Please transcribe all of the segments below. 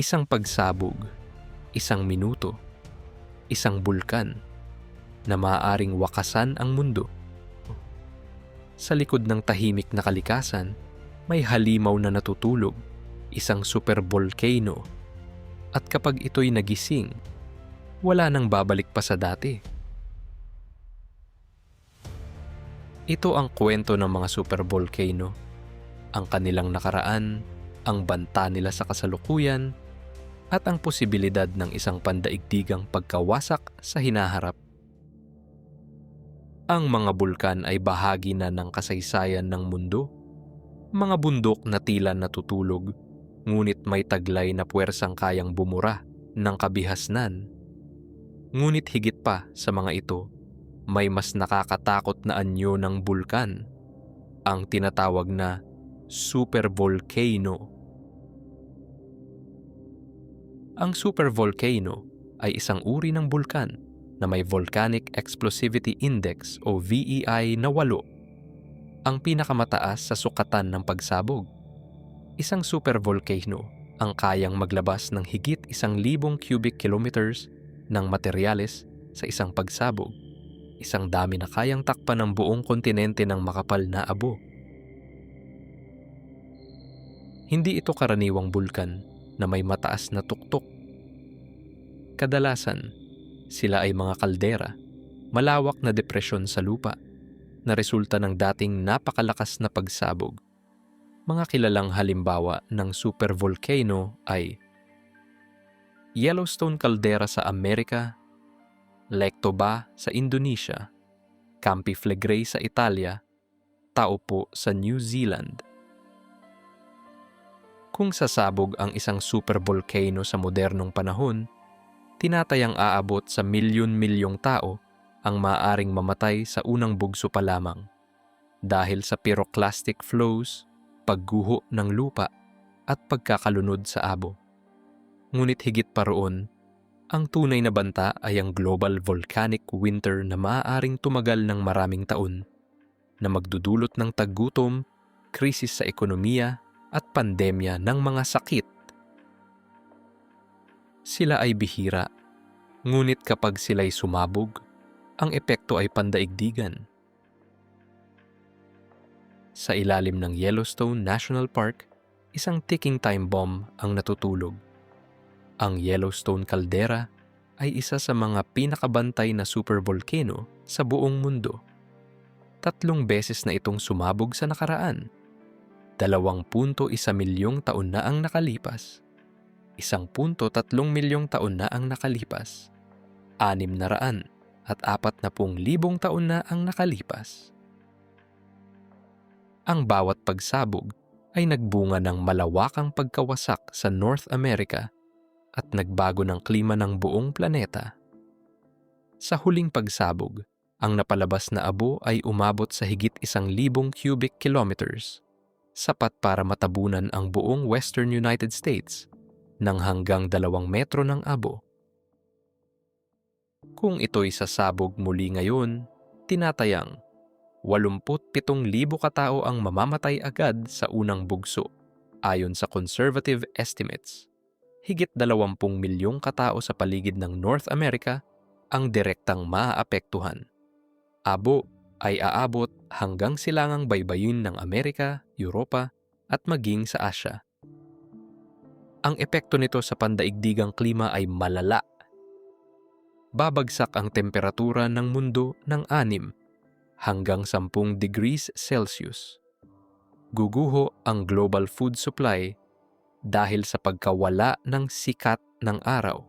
Isang pagsabog, isang minuto, isang bulkan na maaaring wakasan ang mundo. Sa likod ng tahimik na kalikasan, may halimaw na natutulog, isang supervolcano. At kapag ito'y nagising, wala nang babalik pa sa dati. Ito ang kwento ng mga supervolcano, ang kanilang nakaraan, ang banta nila sa kasalukuyan, at ang posibilidad ng isang pandaigdigang pagkawasak sa hinaharap. Ang mga bulkan ay bahagi na ng kasaysayan ng mundo. Mga bundok na tila natutulog, ngunit may taglay na puwersang kayang bumura ng kabihasnan. Ngunit higit pa sa mga ito, may mas nakakatakot na anyo ng bulkan, ang tinatawag na supervolcano. Ang supervolcano ay isang uri ng bulkan na may Volcanic Explosivity Index o VEI na 8, ang pinakamataas sa sukatan ng pagsabog. Isang supervolcano ang kayang maglabas ng higit isang libong cubic kilometers ng materyales sa isang pagsabog. Isang dami na kayang takpan ng buong kontinente ng makapal na abo. Hindi ito karaniwang bulkan na may mataas na tuktok. Kadalasan, sila ay mga kaldera, malawak na depresyon sa lupa na resulta ng dating napakalakas na pagsabog. Mga kilalang halimbawa ng supervolcano ay Yellowstone Caldera sa Amerika, Lectoba sa Indonesia, Campi Flegrei sa Italia, Taupo sa New Zealand. Kung sasabog ang isang supervolcano sa modernong panahon, tinatayang aabot sa milyon-milyong tao ang maaaring mamatay sa unang bugso pa lamang dahil sa pyroclastic flows, pagguho ng lupa at pagkakalunod sa abo. Ngunit higit pa roon, ang tunay na banta ay ang global volcanic winter na maaaring tumagal ng maraming taon na magdudulot ng taggutom, krisis sa ekonomiya at pandemya ng mga sakit. Sila ay bihira, ngunit kapag sila'y sumabog, ang epekto ay pandaigdigan. Sa ilalim ng Yellowstone National Park, isang ticking time bomb ang natutulog ang Yellowstone Caldera ay isa sa mga pinakabantay na supervolcano sa buong mundo. Tatlong beses na itong sumabog sa nakaraan. 2.1 milyong taon na ang nakalipas. 1.3 milyong taon na ang nakalipas. 6 na raan at 40 libong taon na ang nakalipas. Ang bawat pagsabog ay nagbunga ng malawakang pagkawasak sa North America at nagbago ng klima ng buong planeta. Sa huling pagsabog, ang napalabas na abo ay umabot sa higit isang libong cubic kilometers, sapat para matabunan ang buong western United States ng hanggang dalawang metro ng abo. Kung ito'y sasabog muli ngayon, tinatayang 87,000 katao ang mamamatay agad sa unang bugso ayon sa conservative estimates higit 20 milyong katao sa paligid ng North America ang direktang maaapektuhan. Abo ay aabot hanggang silangang baybayin ng Amerika, Europa at maging sa Asya. Ang epekto nito sa pandaigdigang klima ay malala. Babagsak ang temperatura ng mundo ng 6 hanggang 10 degrees Celsius. Guguho ang global food supply dahil sa pagkawala ng sikat ng araw.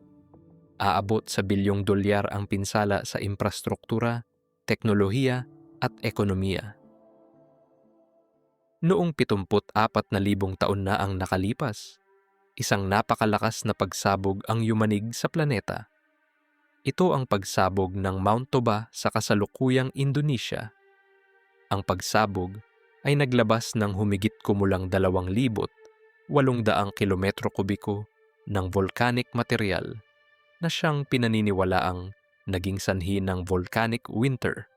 Aabot sa bilyong dolyar ang pinsala sa infrastruktura, teknolohiya at ekonomiya. Noong 74 na libong taon na ang nakalipas, isang napakalakas na pagsabog ang yumanig sa planeta. Ito ang pagsabog ng Mount Toba sa kasalukuyang Indonesia. Ang pagsabog ay naglabas ng humigit kumulang dalawang libot 800 kilometro kubiko ng volcanic material na siyang pinaniniwalaang naging sanhi ng volcanic winter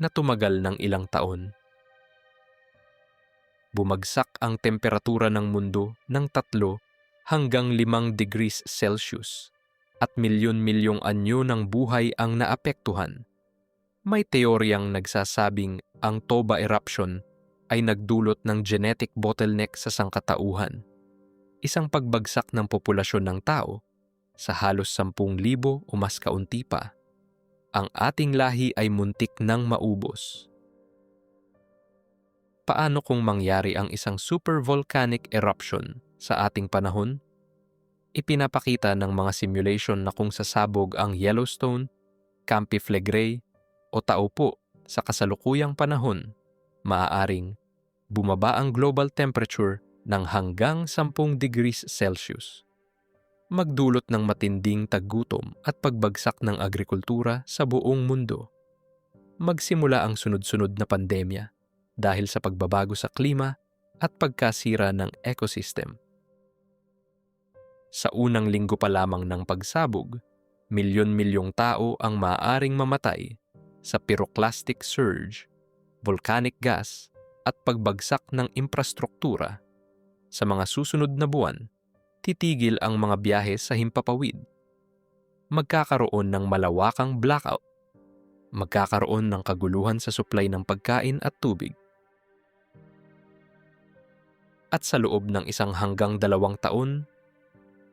na tumagal ng ilang taon. Bumagsak ang temperatura ng mundo ng tatlo hanggang 5 degrees Celsius at milyon-milyong anyo ng buhay ang naapektuhan. May teoryang nagsasabing ang Toba eruption ay nagdulot ng genetic bottleneck sa sangkatauhan. Isang pagbagsak ng populasyon ng tao sa halos 10,000 o mas kaunti pa. Ang ating lahi ay muntik nang maubos. Paano kung mangyari ang isang supervolcanic eruption sa ating panahon? Ipinapakita ng mga simulation na kung sasabog ang Yellowstone, Campi Flegrei o Taupo sa kasalukuyang panahon, maaaring bumaba ang global temperature ng hanggang 10 degrees Celsius. Magdulot ng matinding taggutom at pagbagsak ng agrikultura sa buong mundo. Magsimula ang sunod-sunod na pandemya dahil sa pagbabago sa klima at pagkasira ng ecosystem. Sa unang linggo pa lamang ng pagsabog, milyon-milyong tao ang maaaring mamatay sa pyroclastic surge, volcanic gas at pagbagsak ng infrastruktura. Sa mga susunod na buwan, titigil ang mga biyahe sa himpapawid. Magkakaroon ng malawakang blackout. Magkakaroon ng kaguluhan sa supply ng pagkain at tubig. At sa loob ng isang hanggang dalawang taon,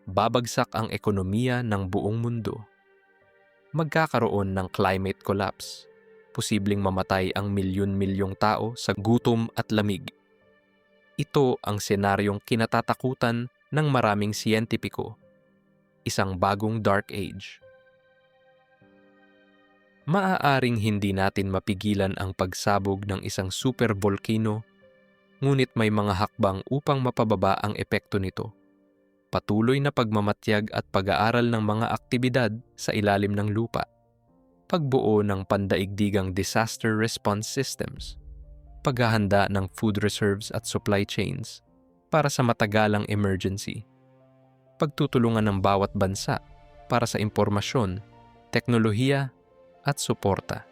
babagsak ang ekonomiya ng buong mundo. Magkakaroon ng climate collapse. Posibleng mamatay ang milyon-milyong tao sa gutom at lamig. Ito ang senaryong kinatatakutan ng maraming siyentipiko. Isang bagong dark age. Maaaring hindi natin mapigilan ang pagsabog ng isang supervolcano, ngunit may mga hakbang upang mapababa ang epekto nito. Patuloy na pagmamatyag at pag-aaral ng mga aktibidad sa ilalim ng lupa. Pagbuo ng pandaigdigang disaster response systems paghahanda ng food reserves at supply chains para sa matagalang emergency. Pagtutulungan ng bawat bansa para sa impormasyon, teknolohiya at suporta.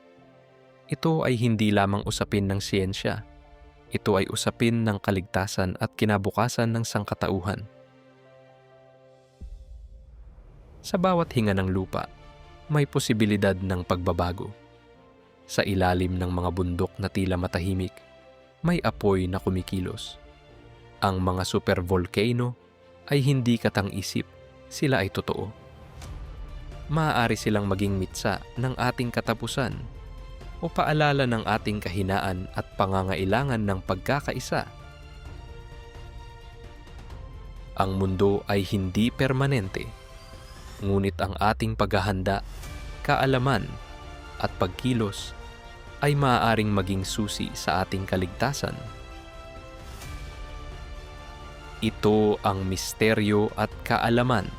Ito ay hindi lamang usapin ng siyensya. Ito ay usapin ng kaligtasan at kinabukasan ng sangkatauhan. Sa bawat hinga ng lupa, may posibilidad ng pagbabago. Sa ilalim ng mga bundok na tila matahimik, may apoy na kumikilos. Ang mga supervolcano ay hindi katang-isip, sila ay totoo. Maaari silang maging mitsa ng ating katapusan o paalala ng ating kahinaan at pangangailangan ng pagkakaisa. Ang mundo ay hindi permanente, ngunit ang ating paghahanda, kaalaman at pagkilos ay maaaring maging susi sa ating kaligtasan. Ito ang misteryo at kaalaman